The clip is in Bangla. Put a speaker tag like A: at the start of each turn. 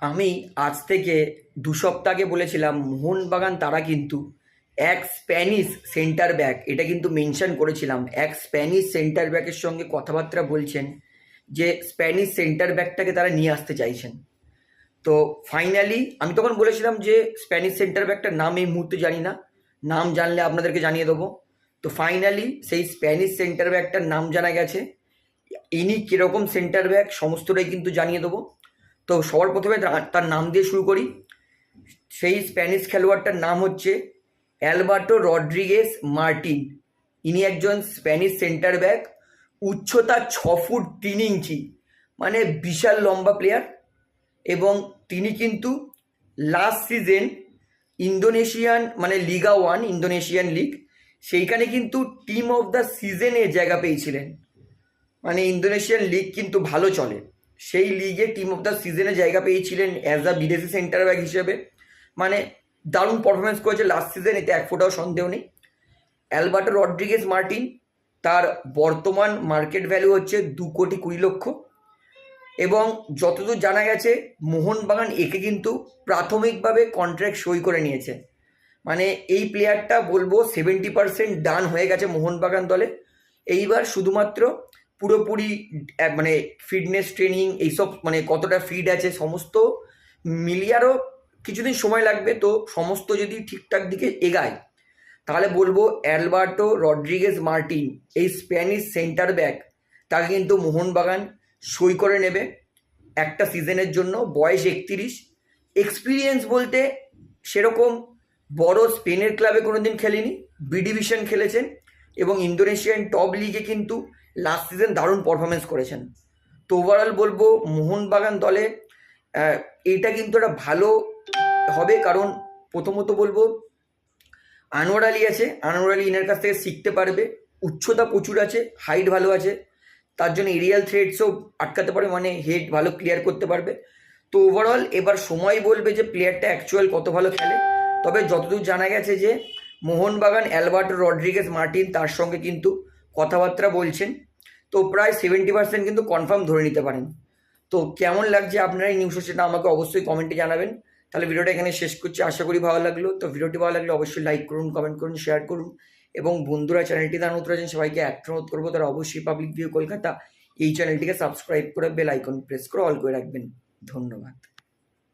A: আমি আজ থেকে দু সপ্তাহ বলেছিলাম, মোহনবাগান তারা কিন্তু এক স্প্যানিশ সেন্টার ব্যাক। এটা কিন্তু মেনশন করেছিলাম। এক স্প্যানিশ সেন্টার ব্যাকের সঙ্গে কথাবার্তা বলছেন যে স্প্যানিশ সেন্টার ব্যাকটাকে তারা নিয়ে আসতে চাইছেন। তো ফাইনালি আমি তখন বলেছিলাম যে স্প্যানিশ সেন্টার ব্যাকটার নাম এই মুহূর্তে জানি না। নাম জানলে আপনাদেরকে জানিয়ে দেবো। তো ফাইনালি সেই স্প্যানিশ সেন্টার ব্যাকটার নাম জানা গেছে। ইনি কীরকম সেন্টার ব্যাক সমস্তটাই কিন্তু জানিয়ে দেবো। তো সবার প্রথমে তার নাম দিয়ে শুরু করি। সেই স্প্যানিশ খেলোয়াড়টার নাম হচ্ছে অ্যালবার্টো রড্রিগেস মার্টিন। ইনি একজন স্প্যানিশ সেন্টার ব্যাক, উচ্চতা ছ ফুট তিন ইঞ্চি মানে বিশাল লম্বা প্লেয়ার। এবং তিনি কিন্তু লাস্ট সিজন ইন্দোনেশিয়ান মানে লিগা ওয়ান, ইন্দোনেশিয়ান লিগ, সেইখানে কিন্তু টিম অফ দ্য সিজনে জায়গা পেয়েছিলেন। মানে ইন্দোনেশিয়ান লিগ কিন্তু ভালো চলে। সেই লিগে টিম অফ দ্য সিজনে জায়গা পেয়েছিলেন অ্যাজ আ বিদেশি সেন্টার ব্যাক হিসেবে। মানে দারুণ পারফরমেন্স করেছে লাস্ট সিজন এতে এক ফোটাও সন্দেহ নেই। অ্যালবার্টো রড্রিগেজ মার্টিন, তার বর্তমান মার্কেট ভ্যালু হচ্ছে দু কোটি কুড়ি লক্ষ। এবং যতদূর জানা গেছে, মোহনবাগান একে কিন্তু প্রাথমিকভাবে কন্ট্রাক্ট সই করে নিয়েছে। মানে এই প্লেয়ারটা বলব সেভেন্টি পার্সেন্ট ডান হয়ে গেছে মোহনবাগান দলে। এইবার শুধুমাত্র পুরোপুরি মানে ফিটনেস ট্রেনিং এইসব মানে কতটা ফিট আছে সমস্ত মিলিয়ে আরও কিছুদিন সময় লাগবে। তো সমস্ত যদি ঠিকঠাক দিকে এগায়, তাহলে বলব অ্যালবার্টো রড্রিগেজ মার্টিন, এই স্প্যানিশ সেন্টার ব্যাক তাকে কিন্তু মোহনবাগান সই করে নেবে একটা সিজনের জন্য, বয়স একত্রিশ। এক্সপিরিয়েন্স বলতে সেরকম বড় স্পেনের ক্লাবে কোনোদিন খেলেনি বি ডিভিশন খেলেছেন। এবং ইন্দোনেশিয়ান টপ লিগে কিন্তু লাস্ট সিজন দারুণ পারফরমেন্স করেছেন। তো ওভারঅল বলব, মোহনবাগান দলে এইটা কিন্তু একটা ভালো হবে কারণ প্রথমত বলব, আনোয়ার আলী আছে, আনোয়ার আলী ইনার কাছ থেকে শিখতে পারবে। উচ্চতা প্রচুর আছে হাইট ভালো আছে, তার জন্য এরিয়াল থ্রেডসও আটকাতে পারে মানে হেড ভালো ক্লিয়ার করতে পারবে। তো ওভারঅল এবার সময় বলবে যে প্লেয়ারটা অ্যাকচুয়াল কত ভালো খেলে। তবে যতদূর জানা গেছে যে মোহনবাগান অ্যালবার্টো রড্রিগেজ মার্টিন তার সঙ্গে কিন্তু কথাবার্তা বলছেন। তো প্রায় সেভেন্টি পার্সেন্ট কিন্তু কনফার্ম ধরে নিতে পারেন। তো কেমন লাগছে আপনারা এই নিউজটা সেটা আমাকে অবশ্যই কমেন্টে জানাবেন। তাহলে ভিডিওটা এখানে শেষ করছি। আশা করি ভালো লাগল। তো ভিডিওটি ভালো লাগলে অবশ্যই লাইক করুন কমেন্ট করুন শেয়ার করুন। এবং বন্ধুরা চ্যানেলটি নতুন আছেন, সবাইকে একটা অনুরোধ করব, তারা অবশ্যই পাবলিক ভিউ কলকাতা এই চ্যানেলটিকে সাবস্ক্রাইব করে বেল আইকন প্রেস করে অল করে রাখবেন। ধন্যবাদ।